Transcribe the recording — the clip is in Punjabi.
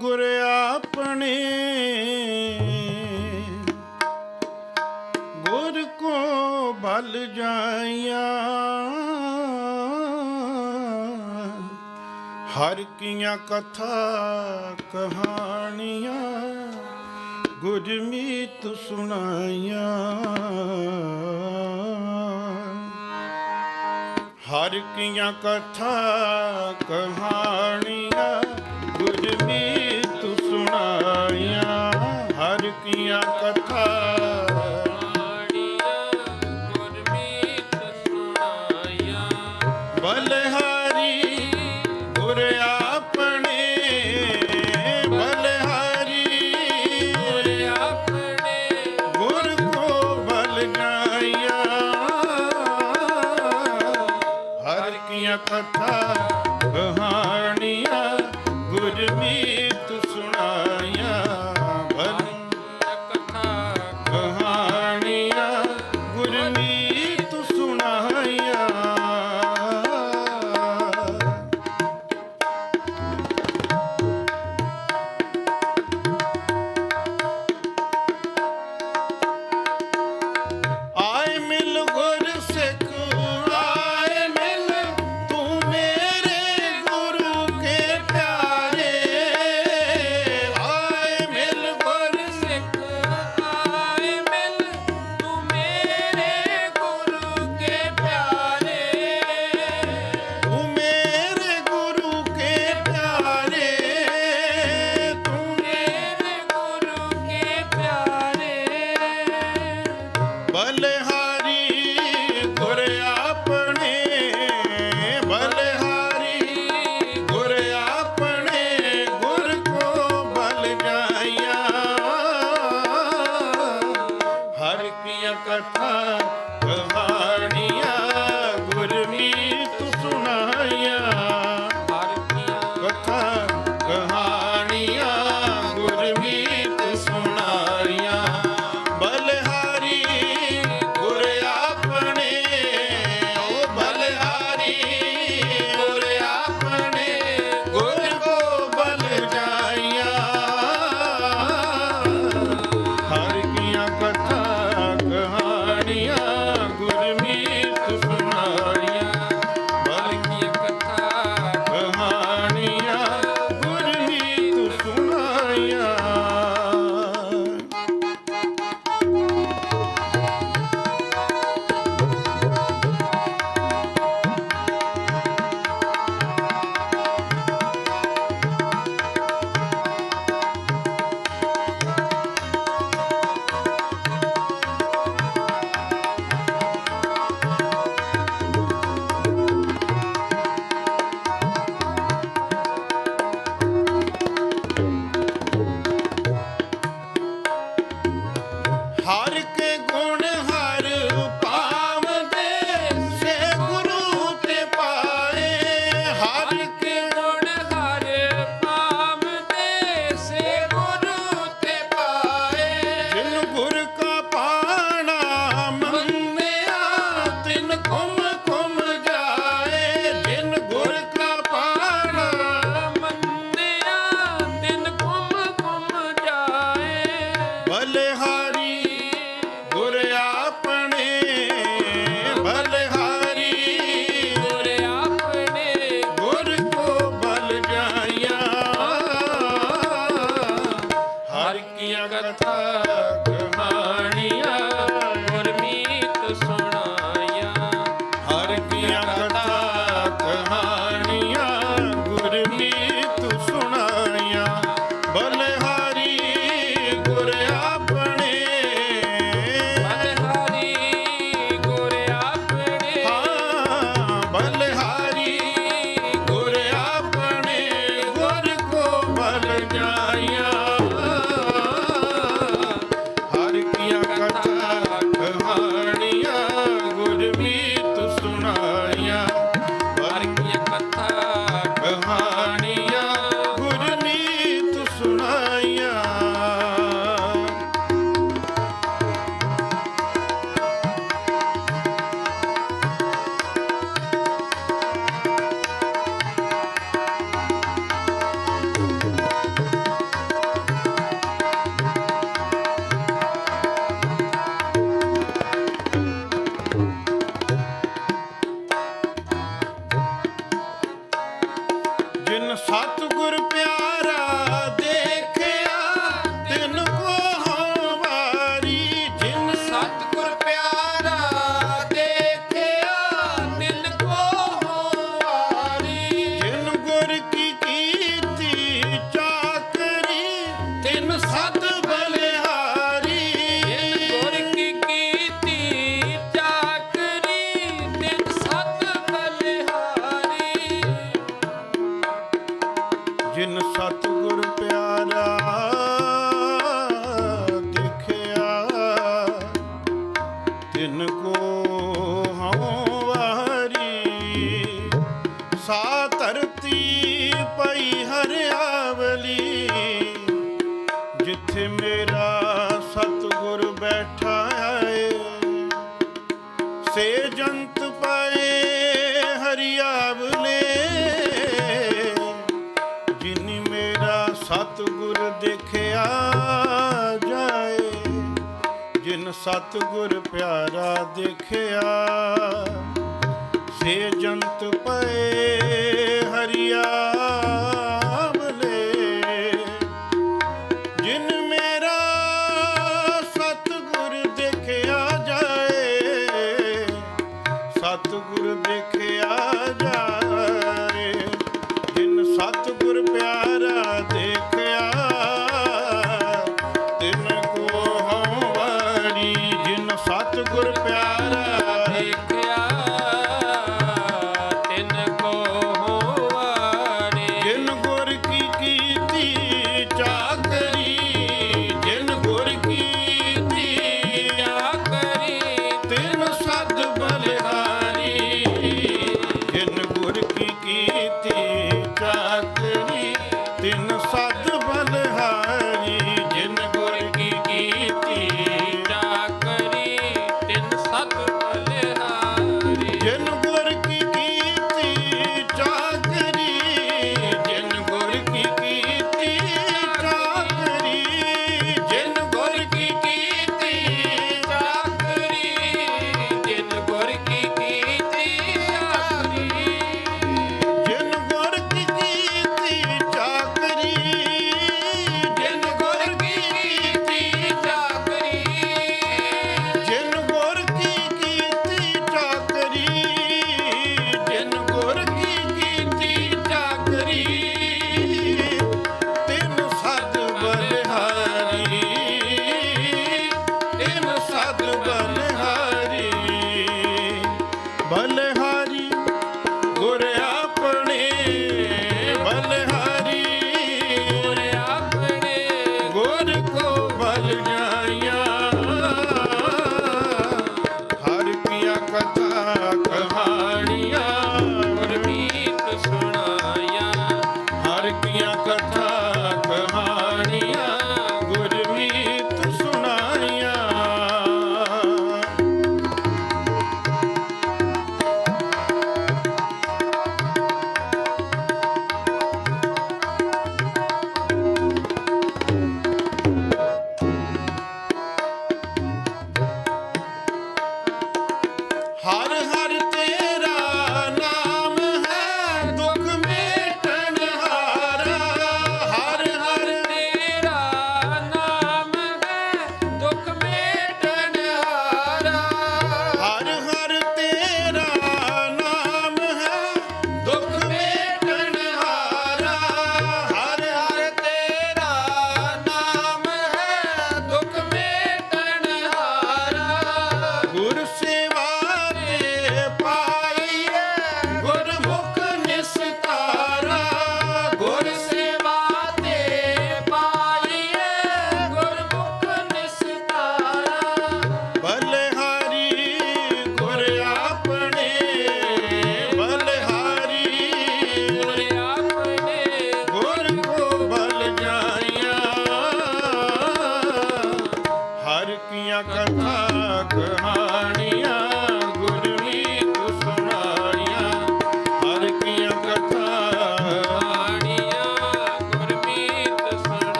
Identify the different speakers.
Speaker 1: ਗੁਰ ਆਪਣੇ। ਗੁਰ ਕੋ ਭਲ ਜਾਇਆ ਹਰ ਕੀਆਂ ਕਥਾ ਕਹਾਣੀਆਂ ਗੁਰਮੀਤ ਸੁਣਾਇਆ ਹਰ ਕੀਆਂ ਕਥਾ ਕਹਾਣੀਆਂ ਦੀ ਤੂੰ ਸੁਣਾਇਆ ਹਰ ਕੀਆਂ ਕਥਾ। ਬਲਹਾਰੀ ਗੁਰ ਆਪਣੇ ਬਲਹਾਰੀ ਆਪਣੇ। ਗੁਰ ਕੋ ਬਲ ਹਰ ਕੀਆਂ ਕਥਾ। ਜਿੱਥੇ ਮੇਰਾ ਸਤਗੁਰ ਬੈਠਾ ਹੈ ਸੇ ਜੰਤ ਪਏ ਹਰੀਆਵਲੇ ਜਿਨ ਮੇਰਾ ਸਤਗੁਰ ਦੇਖਿਆ ਜਾਏ, ਜਿਨ ਸਤਗੁਰ ਪਿਆਰਾ ਦੇਖਿਆ ਤਿਨ ਕੋ ਹਵਾਰੀ ਜਿਨ ਸਤ ਪਿਆਰਾ
Speaker 2: ਦੇਖਿਆ ਤਿਨ ਕੋ
Speaker 1: ਗੁਰ ਕੀ ਕੀਤੀ ਗੁਰ ਕੀਤੀ, ਚਾਕਰੀ, ਤਿਨ
Speaker 2: ਸਤ ਬਲਿਹਾਰੀ।
Speaker 1: ਗੁਰ ਕੀ ਕੀਤੀ